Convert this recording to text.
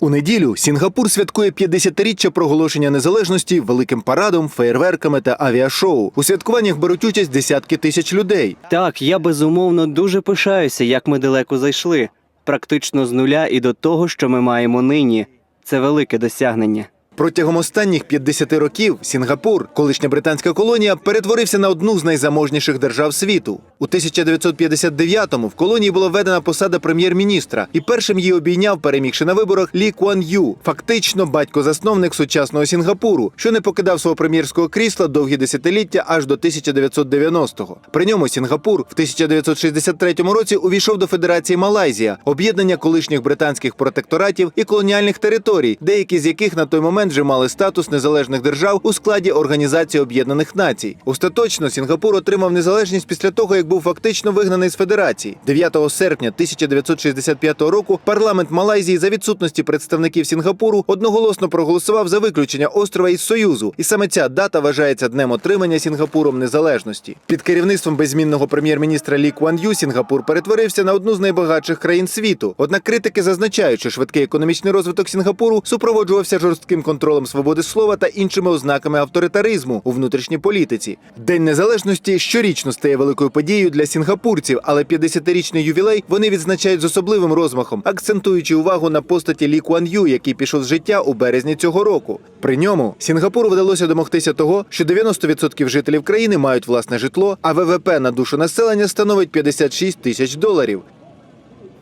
У неділю Сінгапур святкує 50-річчя проголошення незалежності великим парадом, феєрверками та авіашоу. У святкуваннях беруть участь десятки тисяч людей. Так, я безумовно дуже пишаюся, як ми далеко зайшли. Практично з нуля і до того, що ми маємо нині. Це велике досягнення. Протягом останніх 50 років Сінгапур, колишня британська колонія, перетворився на одну з найзаможніших держав світу. У 1959-му в колонії була введена посада прем'єр-міністра, і першим її обійняв, перемігши на виборах, Лі Куан Ю, фактично батько-засновник сучасного Сінгапуру, що не покидав свого прем'єрського крісла довгі десятиліття аж до 1990-го. При ньому Сінгапур в 1963 році увійшов до Федерації Малайзія, об'єднання колишніх британських протекторатів і колоніальних територій, деякі з яких на той момент вже мали статус незалежних держав у складі Організації Об'єднаних Націй. Остаточно Сінгапур отримав незалежність після того, як був фактично вигнаний з федерації. 9 серпня 1965 року парламент Малайзії за відсутності представників Сінгапуру одноголосно проголосував за виключення острова із Союзу, і саме ця дата вважається днем отримання Сінгапуром незалежності. Під керівництвом беззмінного прем'єр-міністра Лі Куан Ю Сінгапур перетворився на одну з найбагатших країн світу. Однак критики зазначають, що швидкий економічний розвиток Сінгапуру супроводжувався жорстким контролем свободи слова та іншими ознаками авторитаризму у внутрішній політиці. День незалежності щорічно стає великою подією для сінгапурців, але 50-річний ювілей вони відзначають з особливим розмахом, акцентуючи увагу на постаті Лі Куан Ю, який пішов з життя у березні цього року. При ньому Сінгапуру вдалося домогтися того, що 90% жителів країни мають власне житло, а ВВП на душу населення становить 56 тисяч доларів.